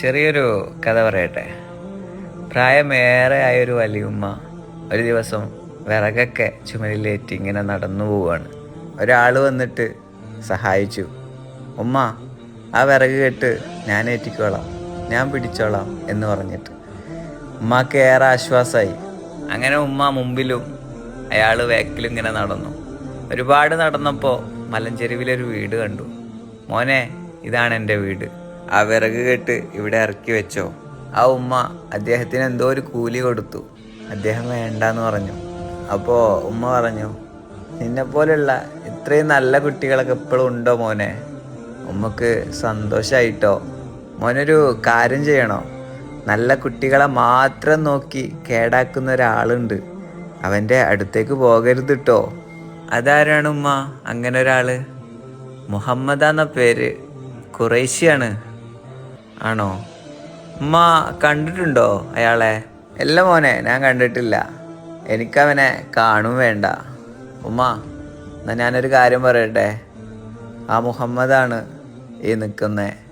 ചെറിയൊരു കഥ പറയട്ടെ. പ്രായമേറെ ആയൊരു വലിയുമ്മ ഒരു ദിവസം വിറകൊക്കെ ചുമലിലേറ്റി ഇങ്ങനെ നടന്നു പോവുകയാണ് ഒരാൾ വന്നിട്ട് സഹായിച്ചു. ഉമ്മ ആ വിറക് കെട്ട് ഞാൻ ഏറ്റിക്കോളാം ഞാൻ പിടിച്ചോളാം എന്ന് പറഞ്ഞിട്ട്. ഉമ്മാക്ക് ഏറെ ആശ്വാസമായി അങ്ങനെ ഉമ്മ മുമ്പിലും അയാൾ വേക്കിലും ഇങ്ങനെ നടന്നു. ഒരുപാട് നടന്നപ്പോൾ മലഞ്ചെരുവിലൊരു വീട് കണ്ടു. മോനെ ഇതാണ് എന്റെ വീട്. ആ വിറക് കെട്ട് ഇവിടെ ഇറക്കി വെച്ചോ. ആ ഉമ്മ അദ്ദേഹത്തിന് എന്തോ ഒരു കൂലി കൊടുത്തു. അദ്ദേഹം വേണ്ടെന്ന് പറഞ്ഞു. അപ്പോൾ ഉമ്മ പറഞ്ഞു നിന്നെപ്പോലുള്ള ഇത്രയും നല്ല കുട്ടികളൊക്കെ എപ്പോഴും ഉണ്ടോ മോനെ? ഉമ്മക്ക് സന്തോഷമായിട്ടോ മോനൊരു കാര്യം ചെയ്യണോ? നല്ല കുട്ടികളെ മാത്രം നോക്കി കേടാക്കുന്ന ഒരാളുണ്ട്. അവന്റെ അടുത്തേക്ക് പോകരുത് കേട്ടോ അതാരാണ് ഉമ്മ? അങ്ങനെ ഒരാൾ. മുഹമ്മദ് എന്ന പേര് കുറേശ്യാണ് ആണോ? ഉമ്മ കണ്ടിട്ടുണ്ടോ അയാളെ? അല്ല മോനെ ഞാൻ കണ്ടിട്ടില്ല. എനിക്കവനെ കാണും വേണ്ട. ഉമ്മ എന്നാ ഞാനൊരു കാര്യം പറയട്ടെ? ആ മുഹമ്മദാണ് ഈ നിൽക്കുന്നത്